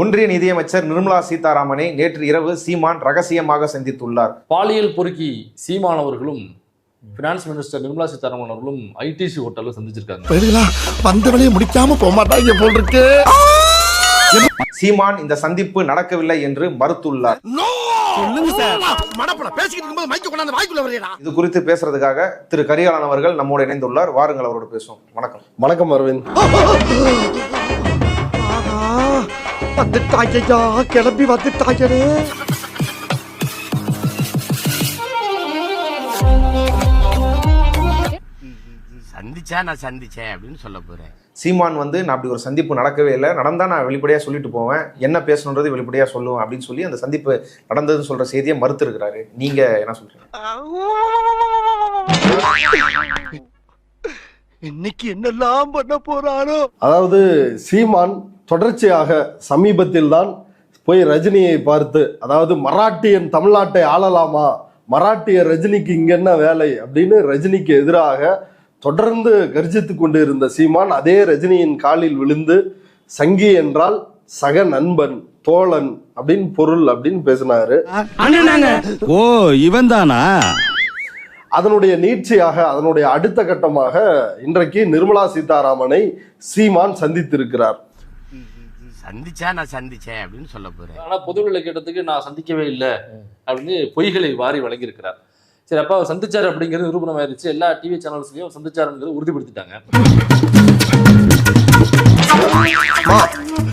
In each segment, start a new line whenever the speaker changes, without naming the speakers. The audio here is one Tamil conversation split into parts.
ஒன்றிய நிதியமைச்சர் நிர்மலா சீதாராமனை நேற்று இரவு சீமான் ரகசியமாக சந்தித்துள்ளார்.
பாலியல் பொறுக்கி சீமான் அவர்களும் பினான்ஸ் மினிஸ்டர் நிர்மலா சீதாராமன் அவர்களும் ஐடிசி ஹோட்டல்ல சந்திச்சிருக்காங்க.
வந்த வேலையை முடிக்காம போக மாட்டாங்க போல் இருக்கு
சீமான் இந்த சந்திப்பு நடக்கவில்லை என்று மறுத்துள்ளார். இது குறித்து பேசுறதுக்காக திரு கரிகாலன் அவர்கள் நம்மோடு இணைந்துள்ளார். வாருங்கள் அவரோடு பேசுவோம். வணக்கம்.
வணக்கம் அரவிந்த்.
வந்துட்டாங்கய்யா கிளம்பி வந்துட்டாங்கடே
சந்திச்சா நான் சந்திச்சேன் அப்படின்னு சொல்ல போறேன்.
சீமான் வந்து நான் அப்படி ஒரு சந்திப்பு நடக்கவே இல்லை. நடந்தா நான் வெளிப்படையா சொல்லிட்டு போவேன். என்ன பேசணுன்றது வெளிப்படையா சொல்லுவேன் அப்படின்னு சொல்லி அந்த சந்திப்பு நடந்ததுன்னு சொல்ற செய்தியை மறுத்து இருக்கிறாரு நீங்க என்ன சொல்றீங்க?
இன்னைக்கு என்னெல்லாம் பண்ண போறானோ?
அதாவது சீமான் தொடர்ச்சியாக சமீபத்தில் தான் போய் ரஜினியை பார்த்து அதாவது மராட்டியன் தமிழ்நாட்டை ஆளலாமா? மராட்டிய ரஜினிக்கு இங்க என்ன வேலை? அப்படின்னு ரஜினிக்கு எதிராக தொடர்ந்து கர்ஜித்து கொண்டு இருந்த சீமான் அதே ரஜினியின் காலில் விழுந்து சங்கி என்றால் சக நண்பன் தோழன் அப்படின்னு பொருள் அப்படின்னு பேசினாரு.
ஓ இவன் தானா
அதனுடைய நீட்சியாக அதனுடைய அடுத்த கட்டமாக இன்றைக்கு நிர்மலா சீதாராமனை சீமான் சந்தித்திருக்கிறார்.
சந்திச்சா நான் சந்திச்சேன் அப்படின்னு சொல்ல போறேன்.
ஆனா பொதுவில் கேட்டதுக்கு நான் சந்திக்கவே இல்லை அப்படின்னு பொய்களை வாரி வழங்கியிருக்கிறார். சரி அப்ப அவர் சந்திச்சாரு அப்படிங்கிறது நிரூபணம் ஆயிருச்சு எல்லா டிவி சேனல்ஸ்லயும் சந்திச்சாருங்கிறது உறுதிப்படுத்திட்டாங்க.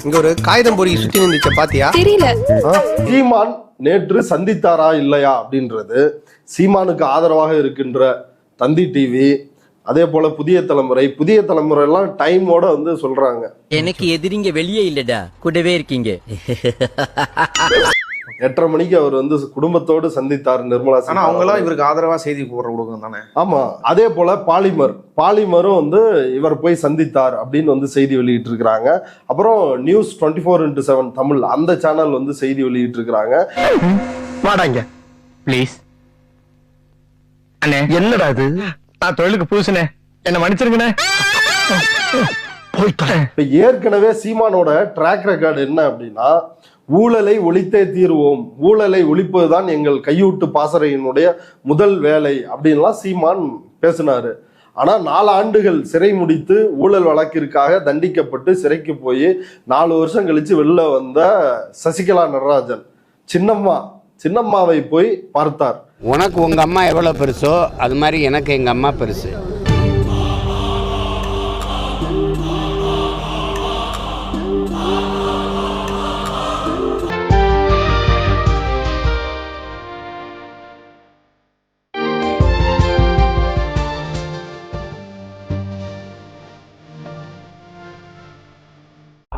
இங்க ஒரு காகிதம் பொறி சுத்தி நின்றுச்ச பாத்தியா?
தெரியல.
சீமான் நேற்று சந்தித்தாரா இல்லையா அப்படின்றது சீமானுக்கு ஆதரவாக இருக்கின்ற தந்தி டிவி அதே போல புதிய தலைமுறை புதிய தலைமுறை எல்லாம் டைமோட வந்து சொல்றாங்க.
எனக்கு எதிரிங்க வெளியே இல்லடா. கூடவே இருக்கீங்க.
எட்டரை மணிக்கு அவர் வந்து குடும்பத்தோடு சந்தித்தார் நிர்மலா
ஆனா
சீதாராமன்.
அவங்க எல்லாம் இவருக்கு ஆதரவா செய்தி போடுற ஊடகம் தானே?
ஆமா அதே போல பாலிமர் பாலிமரும் வந்து இவர் போய் சந்தித்தார் அப்படின்னு வந்து செய்தி வெளியிட்டு இருக்கிறாங்க அப்புறம் news twenty four into seven Tamil அந்த சேனல் வந்து செய்தி வெளியிட்டு இருக்கிறாங்க
வாடாங்க ப்ளீஸ் அண்ணே என்னடா இது? நான் தொழிலுக்கு புதுசுனே என்ன மன்னிச்சிருங்கண்ணே. போயிட்டேன்
இப்ப ஏற்கனவே சீமானோட ட்ராக் ரெக்கார்டு என்ன அப்படின்னா ஊழலை ஒழித்தே தீர்வோம். ஊழலை ஒழிப்பதுதான் எங்கள் கையூட்டு பாசறையினுடைய முதல் வேலை அப்படின்லாம் சீமான் பேசினாரு. ஆனால் நாலு ஆண்டுகள் சிறை முடித்து ஊழல் வழக்கிற்காக தண்டிக்கப்பட்டு சிறைக்கு போய் நாலு வருஷம் கழித்து வெளில வந்த சசிகலா நடராஜன். சின்னம்மா சின்னம்மாவை போய் பார்த்தார்.
உனக்கு உங்கள் அம்மா எவ்வளோ பெருசோ அது மாதிரி எனக்கு எங்கள் அம்மா பெருசு.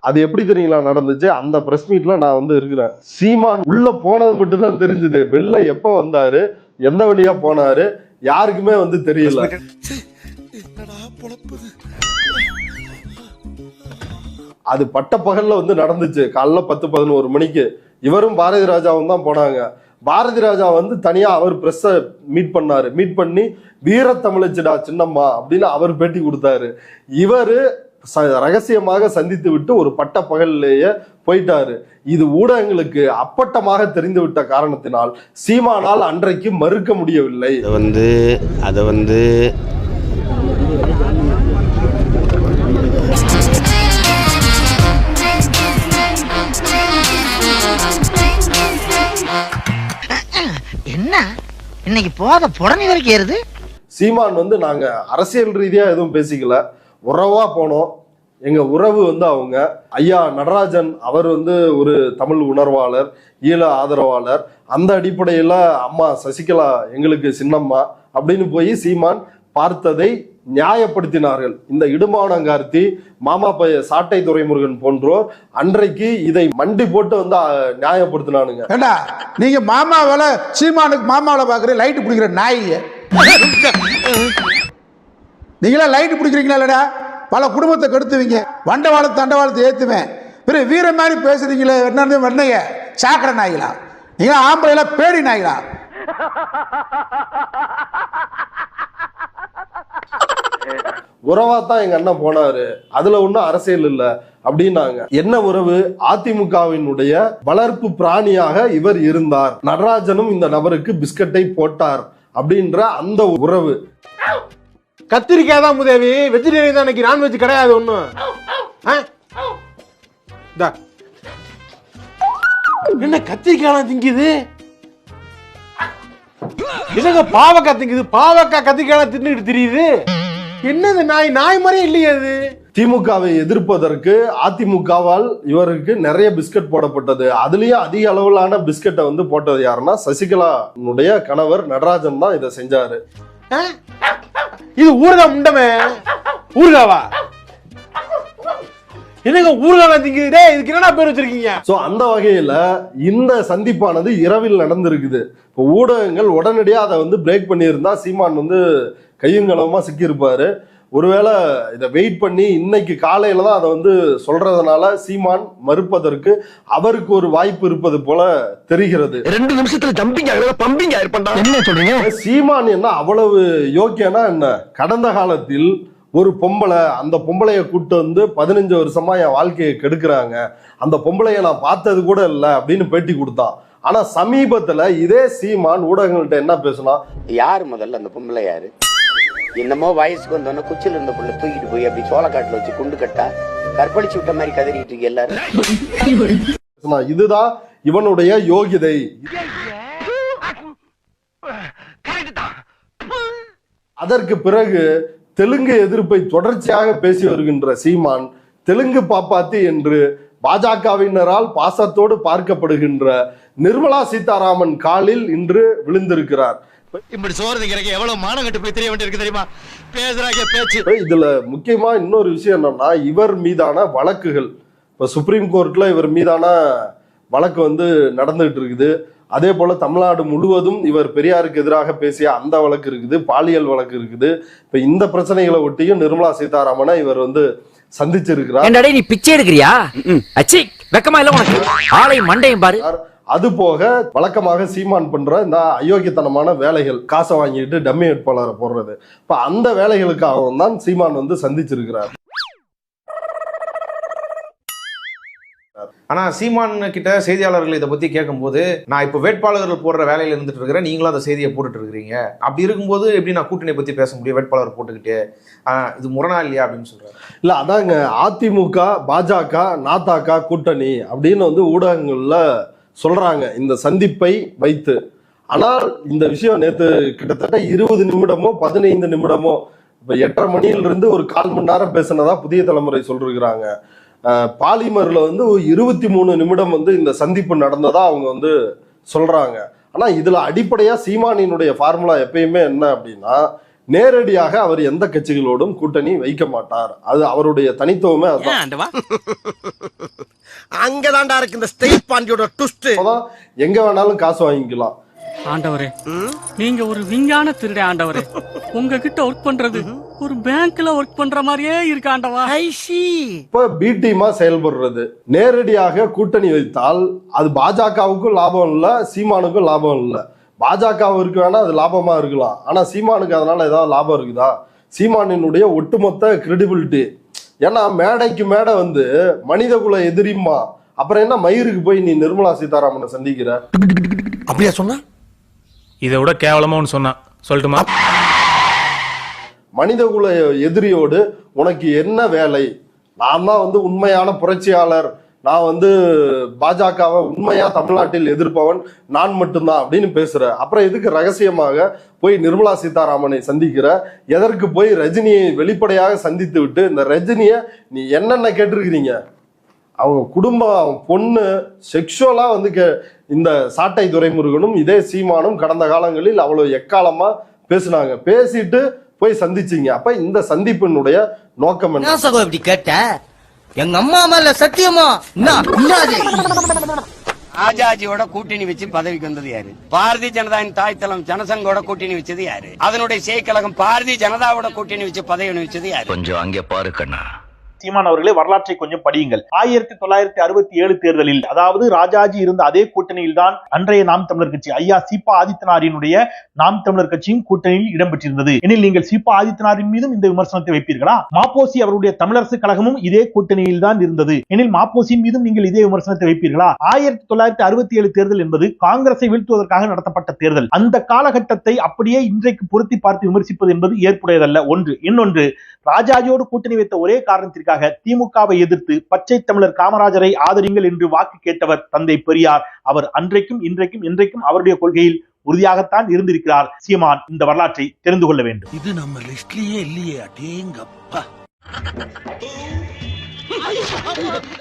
அது எப்படி தெரியுங்களா நடந்துச்சு? அந்த பிரஸ் மீட்ல நான் வந்து இருக்கிறேன். சீமான் உள்ள போனது மட்டும் தான் தெரிஞ்சது. வெளில எப்ப வந்தாரு? எந்த வழியா போனாரு? யாருக்குமே வந்து தெரியல. அது பட்ட பகல்ல வந்து நடந்துச்சு. காலைல பத்து பதினோரு மணிக்கு. இவரும் பாரதி ராஜாவும் தான் போனாங்க. பாரதி ராஜா வந்து தனியா அவர் பிரஸ்ஸை மீட் பண்ணாரு. மீட் பண்ணி வீரத்தமிழச்சிடா சின்னம்மா அப்படின்னு அவர் பேட்டி கொடுத்தாரு. இவரு ரகசியமாக சந்தித்து விட்டு ஒரு பட்ட பகல்லேயே போயிட்டாரு. இது ஊடகங்களுக்கு அப்பட்டமாக தெரிந்து விட்ட காரணத்தினால் சீமானால் அன்றைக்கு மறுக்க முடியவில்லை.
அதை வந்து அதை வந்து
என்ன? இன்னைக்கு போத புடனி வரைக்கும் ஏறுது?
சீமான் வந்து நாங்க அரசியல் ரீதியா எதுவும் பேசிக்கல. உறவா போனோம். எங்க உறவு வந்து அவங்க. ஐயா நடராஜன் அவர் வந்து ஒரு தமிழ் உணர்வாளர் ஈழ ஆதரவாளர். அந்த அடிப்படையில் அம்மா சசிகலா எங்களுக்கு சின்னம்மா அப்படின்னு போய் சீமான் பார்த்ததை நியாயப்படுத்தினார்கள். இந்த இடுமானங்கார்த்தி மாமா பைய சாட்டை துறைமுருகன் போன்றோர் அன்றைக்கு இதை மண்டி போட்டு வந்து நியாயப்படுத்தினானுங்க.
ஏண்டா நீங்க மாமாவில சீமானுக்கு மாமாவில பாக்குற லைட் பிடிக்கிற நாய் நீங்களா லைட் பிடிக்கிறீங்களா இல்லடா? பல குடும்பத்தை கெடுத்துவீங்க. வண்டவாளம் தண்டவாளத்தை ஏற்றுவேன் பிறகு வீர மாதிரி பேசுறீங்களே என்ன வெண்ணைய சாக்கடை நாய்களா? நீங்க ஆம்பளைல பேடி நாய்களா?
உறவா தான் எங்க அண்ணன் போனாரு. அதுல ஒன்றும் அரசியல் இல்லை அப்படின்னாங்க. என்ன உறவு? அதிமுகவினுடைய வளர்ப்பு பிராணியாக இவர் இருந்தார். நடராஜனும் இந்த நபருக்கு பிஸ்கட்டை போட்டார் அப்படின்ற அந்த உறவு.
கத்திரிக்காய் தான் முதேவி. வெஜிடேரியன் தான் இன்னைக்கு நான்வெஜ் கிடையாது ஒன்றும் என்ன கத்திரிக்காய் திங்குது? என்னங்க பாவக்காய் திங்குது? பாவக்காய் கத்திரிக்காய் தின்னுட்டு தெரியுது. என்னது நாய்? நாய் மாதிரியே இல்லையே அது.
திமுகவை எதிர்ப்பதற்கு அதிமுகவால் இவருக்கு நிறைய பிஸ்கட் போடப்பட்டது. அதுலயும் அதிக அளவிலான பிஸ்கட்டை வந்து போட்டது யாருன்னா சசிகலானுடைய கணவர் நடராஜன் தான் இதை செஞ்சாரு?
இது ஊறுகாய் முண்டமே. ஊறுகாவா? என்னங்க ஊறுகாய் திங்குது இதுக்கு என்னடா பேர் வச்சிருக்கீங்க?
சோ அந்த வகையில இந்த சந்திப்பானது இரவில் நடந்திருக்குது. இப்போ ஊடகங்கள் உடனடியா அதை வந்து பிரேக் பண்ணியிருந்தா சீமான் வந்து கையுங்களமா சிக்கியிருப்பாரு. ஒருவேளை இதை வெயிட் பண்ணி இன்னைக்கு காலையில தான் அதை வந்து சொல்றதுனால சீமான் மறுப்பதற்கு அவருக்கு ஒரு வாய்ப்பு இருப்பது போல தெரிகிறது.
ரெண்டு நிமிஷத்துல ஜம்பிங் பம்பிங் ஆயிருப்பா
என்ன சொல்றீங்க?
சீமான் என்ன அவ்வளவு யோக்கியனா என்ன? கடந்த காலத்தில் ஒரு பொம்பளை அந்த பொம்பளைய கூட்டு வந்து பதினஞ்சு வருஷமா என் வாழ்க்கையை கெடுக்கிறாங்க. அந்த பொம்பளைய நான் பார்த்தது கூட இல்லை அப்படின்னு பேட்டி கொடுத்தான். ஆனா சமீபத்துல இதே சீமான் ஊடகங்கள்ட்ட என்ன பேசுனா
யார் முதல்ல அந்த பொம்பளை யாரு? என்னமோ வயசுக்கு வந்தோன்னே குச்சில இருந்த புள்ள தூக்கிட்டு போய் அப்படி சோளக்காட்டுல வச்சு குண்டு கட்டா கற்பழிச்சு விட்ட மாதிரி கதறிட்டு இருக்கு எல்லாரும்.
இதுதான் இவனுடைய யோகிதை. அதற்கு பிறகு தெலுங்கு எதிர்ப்பை தொடர்ச்சியாக பேசி வருகின்ற சீமான் தெலுங்கு பாப்பாத்தி என்று பாஜகவினரால் பாசத்தோடு பார்க்கப்படுகின்ற நிர்மலா சீதாராமன் காலில் இன்று விழுந்திருக்கிறார்.
இப்படி சோறு திங்கிறக்கு எவ்வளவு மானம் கட்டு போய் தெரிய வேண்டியிருக்கு தெரியுமா? பேசுறாங்க பேச்சு.
இதுல முக்கியமா இன்னொரு விஷயம் என்னன்னா இவர் மீதான வழக்குகள். இப்ப சுப்ரீம் கோர்ட்ல இவர் மீதான வழக்கு வந்து நடந்துகிட்டு இருக்குது. அதே போல தமிழ்நாடு முழுவதும் இவர் பெரியாருக்கு எதிராக பேசிய அந்த வழக்கு இருக்குது பாலியல் வழக்கு இருக்குது. இப்ப இந்த பிரச்சனைகளை ஒட்டியும் நிர்மலா சீதாராமனை இவர் வந்து சந்திச்சிருக்கிறார்.
என்னடா நீ பிச்சை எடுக்கிறியா? அச்சி வெக்கமா இல்ல உனக்கு? ஆளை மண்டையும் பாரு.
அது போக வழக்கமாக சீமான் பண்ற இந்த அயோக்கியத்தனமான வேலைகள் காசை வாங்கிட்டு டம்மி வேட்பாளரை போடுறது. இப்ப அந்த வேலைகளுக்காகவும் தான் சீமான் வந்து சந்திச்சிருக்கிறார்.
ஆனா சீமான் கிட்ட செய்தியாளர்கள் இதை பத்தி கேட்கும்போது நான் இப்ப வேட்பாளர்கள் போடுற வேலையில இருந்துட்டு இருக்கிறேன் நீங்களும் அந்த செய்தியை போட்டுட்டு இருக்கிறீங்க. அப்படி இருக்கும்போது எப்படி நான் கூட்டணியை பத்தி பேச முடியும் வேட்பாளர் போட்டுக்கிட்டு? இது முரணா இல்லையா அப்படின்னு சொல்றாரு.
இல்ல அதாங்க அதிமுக பாஜக நாத்தாக்கா கூட்டணி அப்படின்னு வந்து ஊடகங்கள்ல சொல்றாங்க இந்த சந்திப்பை வைத்து. ஆனால் இந்த விஷயம் நேற்று கிட்டத்தட்ட இருபது நிமிடமோ பதினைந்து நிமிடமோ இப்போ எட்டரை மணியிலிருந்து ஒரு கால் மணி நேரம் பேசினதா புதிய தலைமுறை சொல்லிருக்கிறாங்க. பாலிமரில் வந்து ஒரு இருபத்தி மூணு நிமிடம் வந்து இந்த சந்திப்பு நடந்ததா அவங்க வந்து சொல்கிறாங்க ஆனால் இதில் அடிப்படையாக சீமானியினுடைய ஃபார்முலா எப்பயுமே என்ன அப்படின்னா நேரடியாக அவர் எந்த கட்சிகளோடும் கூட்டணி வைக்க மாட்டார். அது அவருடைய தனித்துவமே
அங்கதான்டா இருக்கு இந்த ஸ்டேட் பாண்டியோட ட்விஸ்ட்
எங்க வேணாலும் காசு வாங்கிக்கலாம்.
ஆண்டவரே நீங்க ஒரு விஞ்ஞான திருட ஆண்டவரே. உங்ககிட்ட ஒர்க் பண்றது ஒரு பேங்க்ல ஒர்க் பண்ற மாதிரியே இருக்கு ஆண்டவா.
இப்ப பி டீமா செயல்படுறது. நேரடியாக கூட்டணி வைத்தால் அது பாஜகவுக்கும் லாபம் இல்ல சீமானுக்கும் லாபம் இல்ல. பாஜகவிற்கு வேணா அது லாபமா இருக்கலாம். ஆனா சீமானுக்கு அதனால ஏதாவது லாபம் இருக்குதா? சீமானினுடைய ஒட்டுமொத்த கிரெடிபிலிட்டி ஏன்னா மேடைக்கு மேடை வந்து மனிதகுல எதிரிமா அப்புறம் என்ன மயிருக்கு போய் நீ நிர்மலா சீதாராமனை சந்திக்கிற?
அப்படியா சொன்னா?
இதை விட கேவலமா ஒன்று சொன்னான் சொல்லட்டுமா?
மனிதகுல எதிரியோடு உனக்கு என்ன வேலை? நான் தான் வந்து உண்மையான புரட்சியாளர். நான் வந்து பாஜகவை உண்மையா தமிழ்நாட்டில் எதிர்ப்பவன் நான் மட்டும்தான் அப்படின்னு பேசுற. அப்புறம் எதுக்கு ரகசியமாக போய் நிர்மலா சீதாராமனை சந்திக்கிற? எதற்கு போய் ரஜினியை வெளிப்படையாக சந்தித்து விட்டு இந்த ரஜினியை நீ என்னென்ன கேட்டிருக்கிறீங்க? அவங்க குடும்பம் அவங்க பொண்ணு செக்ஷுவலா வந்து கே இந்த சாட்டை துரைமுருகனும் இதே சீமானும் கடந்த காலங்களில் அவ்வளவு எக்காலமா பேசினாங்க. பேசிட்டு போய் சந்திச்சீங்க. அப்ப இந்த சந்திப்பினுடைய நோக்கம் என்ன?
சகோ இப்படி கேட்ட? எங்க அம்மா மேல சத்தியமா?
ராஜாஜியோட கூட்டணி வச்சு பதவிக்கு வந்தது யாரு? பாரதிய ஜனதாவின் தாய் தளம் ஜனசங்கோட கூட்டணி வச்சது யாரு? அதனுடைய செயற்கழகம் பாரதிய ஜனதாவோட கூட்டணி வச்சு பதவி வச்சது யாரு?
கொஞ்சம் அங்கே பாரு கண்ணா.
சீமான் அவர்களே வரலாற்றை கொஞ்சம் படியுங்கள். ஆயிரத்தி தொள்ளாயிரத்தி அறுபத்தி ஏழு தேர்தலில் அதாவது ராஜாஜி இருந்த அதே கூட்டணியில் தான் அன்றைய நாம் தமிழர் கட்சி ஐயா சீபா ஆதித்தனாரினுடைய நாம் தமிழர் கட்சியும் கூட்டணியில் இடம்பெற்றிருந்தது. எனில் நீங்கள் சீபா ஆதித்தனாரின் மீதும் இந்த விமர்சனத்தை வைப்பீர்களா? மாப்போசி அவருடைய தமிழரசு கழகமும் இதே கூட்டணியில் தான் இருந்தது. எனில் மாப்போசியின் மீதும் நீங்கள் இதே விமர்சனத்தை வைப்பீர்களா? ஆயிரத்தி தொள்ளாயிரத்தி அறுபத்தி ஏழு தேர்தல் என்பது காங்கிரஸை வீழ்த்துவதற்காக நடத்தப்பட்ட தேர்தல். அந்த காலகட்டத்தை அப்படியே இன்றைக்கு பொருத்தி பார்த்து விமர்சிப்பது என்பது ஏற்புடையதல்ல. ஒன்று. இன்னொன்று. ராஜாஜியோடு கூட்டணி வைத்த ஒரே காரணத்திற்காக திமுகவை எதிர்த்து பச்சை தமிழர் காமராஜரை ஆதரிங்கள் என்று வாக்கு கேட்டவர் தந்தை பெரியார். அவர் அன்றைக்கும் இன்றைக்கும் இன்றைக்கும் அவருடைய கொள்கையில் உறுதியாகத்தான் இருந்திருக்கிறார். சீமான் இந்த வரலாற்றை தெரிந்து கொள்ள வேண்டும்.
இது நம்ம லிஸ்ட்லயே இல்லையே அடேங்கப்பா.